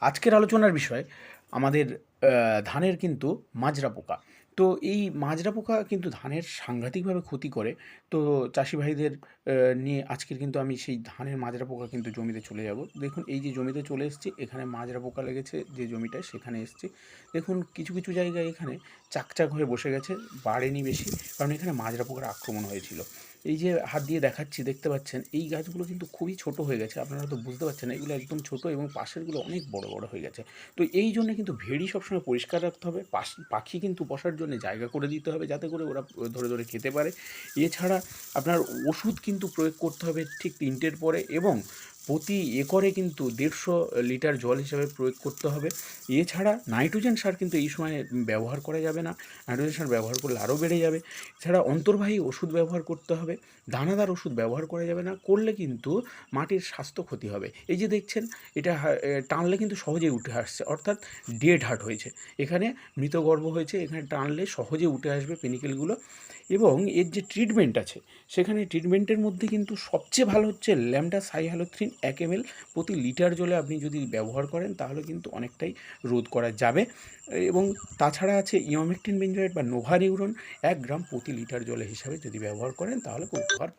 আজকের আলোচনার বিষয় আমাদের ধানের কিন্তু মাজরা পোকা। তো এই মাজরা পোকা কিন্তু ধানের সাংঘাতিকভাবে ক্ষতি করে। তো চাষি ভাইদের নিয়ে আজকের কিন্তু আমি সেই ধানের মাজরা পোকা কিন্তু জমিতে চলে যাব। দেখুন, এই যে জমিতে চলে এসেছি, এখানে মাজরা পোকা লেগেছে যে জমিটায় সেখানে এসছে। দেখুন, কিছু কিছু জায়গায় এখানে চাকচাক হয়ে বসে গেছে, বাড়েনি বেশি, কারণ এখানে মাজরা পোকার আক্রমণ হয়েছিল। এই যে হাত দিয়ে দেখাচ্ছি, দেখতে পাচ্ছেন, এই গাছগুলো কিন্তু খুবই ছোট হয়ে গেছে, আপনারা তো বুঝতে পারছেন এগুলো একদম ছোট এবং পাশেরগুলো অনেক বড় বড় হয়ে গেছে। তো এই জন্য কিন্তু ভেড়ি সবসময় পরিষ্কার রাখতে হবে পাখি কিন্তু বসার জন্য জায়গা করে দিতে হবে যাতে করে ওরা ধরে ধরে খেতে পারে। এছাড়া আপনার ওষুধ কিন্তু প্রয়োগ করতে হবে ঠিক তিনটের পরে এবং প্রতি একরে কিন্তু দেড়শো লিটার জল হিসাবে প্রয়োগ করতে হবে। এছাড়া নাইট্রোজেন সার কিন্তু এই সময় ব্যবহার করা যাবে না। নাইট্রোজেন সার ব্যবহার করলে আরও বেড়ে যাবে। এছাড়া অন্তর্বাহী ওষুধ ব্যবহার করতে হবে। দানাদার ওষুধ ব্যবহার করা যাবে না। করলে কিন্তু মাটির স্বাস্থ্য ক্ষতি হবে। এই যে দেখছেন, এটা টানলে কিন্তু সহজেই উঠে আসছে। অর্থাৎ ডেড হার্ট হয়েছে। এখানে মৃতগর্ভ হয়েছে। এখানে টানলে সহজে উঠে আসবে পেনিকেলগুলো। এবং এর যে ট্রিটমেন্ট আছে, সেখানে ট্রিটমেন্টের মধ্যে কিন্তু সবচেয়ে ভালো হচ্ছে ল্যামডা সাইহ্যালোথ্রিন। এক এম প্রতি লিটার জলে আপনি যদি ব্যবহার করেন, তাহলে কিন্তু অনেকটাই রোধ করা যাবে। এবং তাছাড়া আছে ইয়মেকটিন বেঞ্জয়েড বা নোভারিউরন এক গ্রাম প্রতি লিটার জলে হিসাবে যদি ব্যবহার করেন, তাহলে উপকার